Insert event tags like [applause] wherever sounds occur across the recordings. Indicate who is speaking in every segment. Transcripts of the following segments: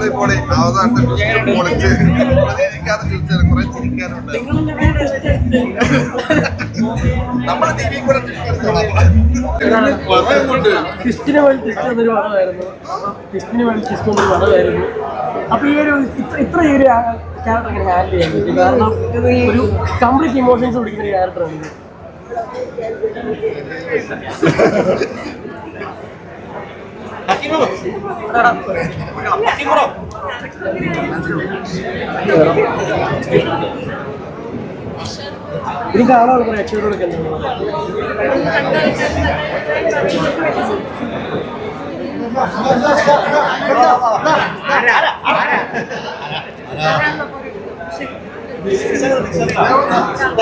Speaker 1: പൊളി പൊളി. അവസാനത്തെ പൊളിച്ച്. പ്രതീക്ഷിക്കാതെ ചിരിച്ചാൽ കുറെ ചിരിക്കാനുണ്ട്. നമ്മുടെ ടി വി കൂടെ പറയുന്നുണ്ട്
Speaker 2: ക്രിസ്റ്റിന് വേണ്ടി ക്രിസ്റ്റ് എന്നൊരു പടമായിരുന്നു ക്രിസ്റ്റിന് വേണ്ടി ക്രിസ്റ്റ് എന്നൊരു പടമായിരുന്നു അപ്പൊ ഈ ഒരു ഇത്ര ഇത്ര ഈ ഒരു ക്യാരക്ടർ ഹാൻഡിൽ ചെയ്യാൻ പറ്റും. കാരണം ഒരു കംപ്ലീറ്റ് ഇമോഷൻസ് പിടിക്കുന്ന ഒരു ക്യാരക്ടറാണ് [laughs] ഇത് കാണാനുള്ള പ്രേക്ഷകരോടൊക്കെ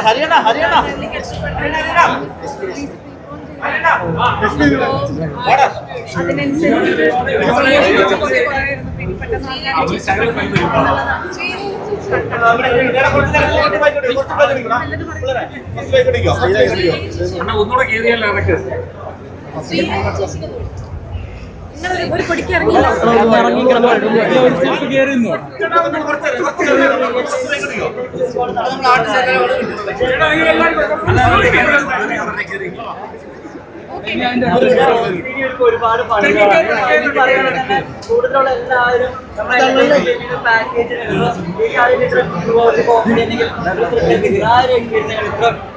Speaker 2: ഹരിയാണ
Speaker 3: ഹരിയാണ ഹരിയാണ
Speaker 4: ഒരു പൊടിക്ക്
Speaker 2: ഇറങ്ങി വരുന്നു.
Speaker 3: ഒരുപാട് കൂടുതലുള്ള എല്ലാവരും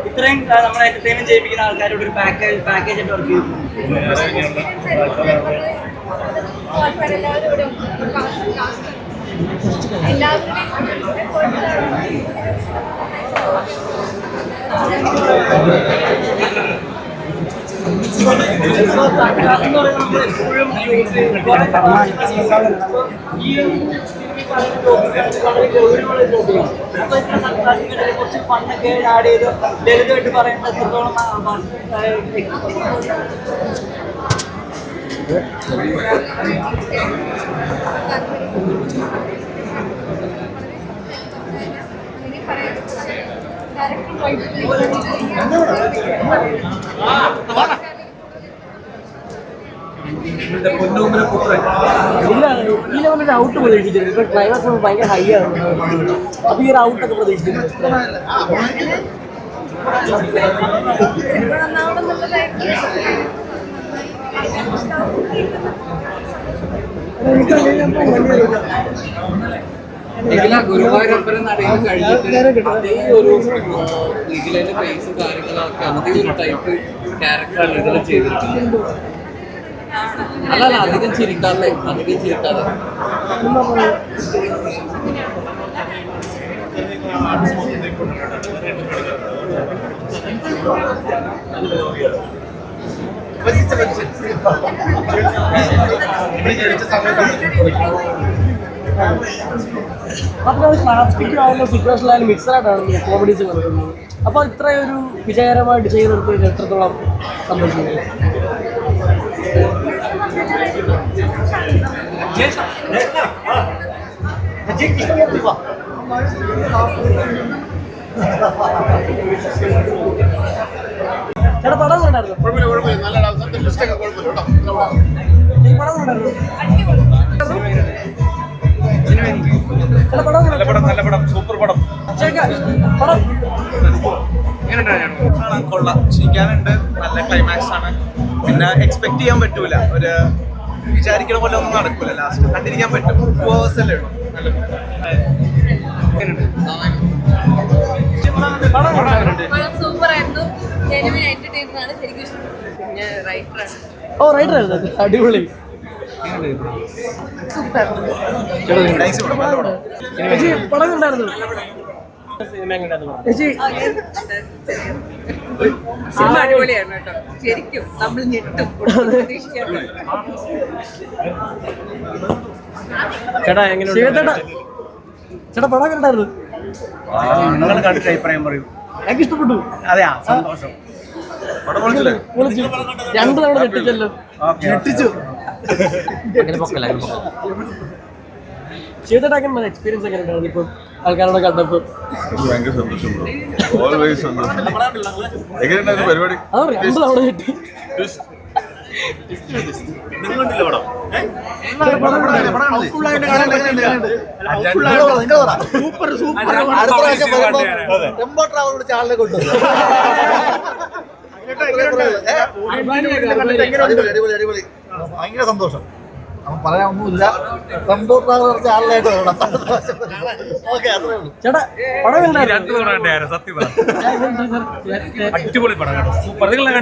Speaker 3: ഇത്രയും നമ്മളെ എന്റർടൈൻമെന്റ് ചെയ്യിപ്പിക്കുന്ന ആൾക്കാരോട് ഒരു പാക്കേജ് പാക്കേജ് ആയിട്ട് വർക്ക് ചെയ്യും സർക്കാസ് ഇടയിൽ കുറച്ച് ഫണ്ടൊക്കെ ആഡ് ചെയ്ത് ലളിതമായിട്ട് പറയുന്നത് എത്രത്തോളം ആ,
Speaker 2: ഇല്ല ഈ ലെവലൊരു ഔട്ട് പ്രതീക്ഷിച്ചിരുന്നു ഇപ്പൊ ക്ലൈമാക്സ് ഭയങ്കര ഹൈ ആണ്. അപ്പൊ ഈ ഒരു
Speaker 5: ആ ഗുരുവായൂരപ്പനെ നടയിൽ കഴിഞ്ഞിട്ട് അതേ ഒരു ഇതിലെ ഫേസും കാര്യങ്ങളൊക്കെ അതേ ഒരു ടൈപ്പ് ക്യാരക്ടറാണ് ഇതിൽ അല്ലല്ല അധികം ചിരിക്കാതെ അധികം ചിരിക്കാതെ.
Speaker 2: സ്ലാപ്സ്റ്റിക് ആയാലും സിറ്റുവേഷനിലായാലും മിക്സഡായിട്ടാണ് കോമഡീസ് നടക്കുന്നത്. അപ്പൊ ഇത്രയൊരു വിജയകരമായിട്ട് ചെയ്യുന്നിടത്ത് എത്രത്തോളം സംഭവിക്കുന്നത് ചേട്ടാ പടം കണ്ടായിരുന്നു ഈ പടം കണ്ടായിരുന്നു ചേട്ടാ പടം കൊണ്ടായിരുന്നു
Speaker 1: നല്ല പടം സൂപ്പർ പടം
Speaker 2: ചേട്ടാ പടം
Speaker 6: കാണാൻ കൊള്ളാം. ചിരിക്കാനുണ്ട്. നല്ല ക്ലൈമാക്സ് ആണ്. പിന്നെ എക്സ്പെക്ട് ചെയ്യാൻ പറ്റൂല. ഒരു വിചാരിക്കണ പോലെ ഒന്നും നടക്കൂല ലാസ്റ്റ് കണ്ടിരിക്കാൻ പറ്റും. ടു അവേഴ്സ് അല്ലേ ഉള്ളൂ. നല്ല
Speaker 2: ഓ റൈറ്റർ ആയിരുന്നു അടിപൊളി.
Speaker 4: സൂപ്പർ
Speaker 2: പടം കണ്ടായിരുന്നു? ചേച്ചി
Speaker 4: സിനിമ അടിപൊളിയാണ് കേട്ടോ. ശരിക്കും നമ്മൾ ഞെട്ടും.
Speaker 2: ചേട്ടാ എങ്ങനെ ചേട്ടാ ചേട്ടാ പടം കണ്ടായിരുന്നു.
Speaker 3: നിങ്ങൾ കണ്ടിട്ട് അഭിപ്രായം പറയൂ.
Speaker 2: എനിക്ക് ഇഷ്ടപ്പെട്ടു.
Speaker 3: അതെയാ സന്തോഷം.
Speaker 2: രണ്ടു തവണ ഞെട്ടിച്ചല്ലോ.
Speaker 3: ഞെട്ടിച്ചു.
Speaker 2: ചേട്ടാ എങ്ങനെ എക്സ്പീരിയൻസ് എങ്ങനെ ഉണ്ടായിരുന്നു ഇപ്പൊ ആൾക്കാരോട് കണ്ടപ്പോ
Speaker 1: ഭയങ്കര സന്തോഷം ഓൾവേസ് സന്തോഷം എങ്ങനെയുണ്ടായിരുന്നു പരിപാടി
Speaker 2: രണ്ടു തവണ
Speaker 1: സൂപ്പർ സൂപ്പർ ചാനലിനെ ഭയങ്കര സന്തോഷം പറയാനൊന്നുമില്ല. ചാനലായിട്ട് വരണം ഓക്കെ അത്രേ ഉള്ളൂ.
Speaker 2: ചേട്ടാ പടം
Speaker 7: സത്യം അടിപൊളി പടം കേട്ടോ. സൂപ്പർ. എല്ലാവരും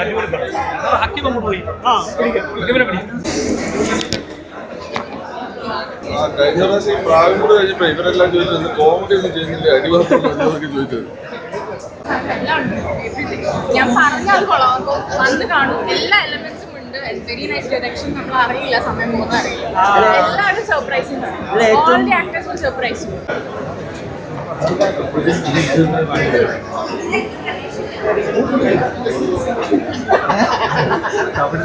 Speaker 7: അടിപൊളി പടം. ഹക്കിം പോയി. പിടി.
Speaker 8: ആ കഴിഞ്ഞ പ്രാവശ്യം ഈ പ്രായം കൂടെ കഴിഞ്ഞപ്പോ ഇവരെല്ലാം ചോദിച്ചത് കോമഡി ഒന്നും ചെയ്യുന്നില്ല? അടിവാസം എന്നൊക്കെ ചോദിച്ചത്
Speaker 4: ഞാൻ പറഞ്ഞ അത് കൊളാകുമ്പോൾ വന്ന് കാണും. എല്ലാ എലമെന്റ്സും ഉണ്ട്. വെരി നൈസ് ഡയറക്ഷൻ നമ്മൾ അറിയില്ല. സമയം മൂന്ന് അറിയില്ല. എല്ലാവരും സർപ്രൈസിങ് ആണ് ദി ആക്ടേഴ്സ് സർപ്രൈസിങ് അവിടെ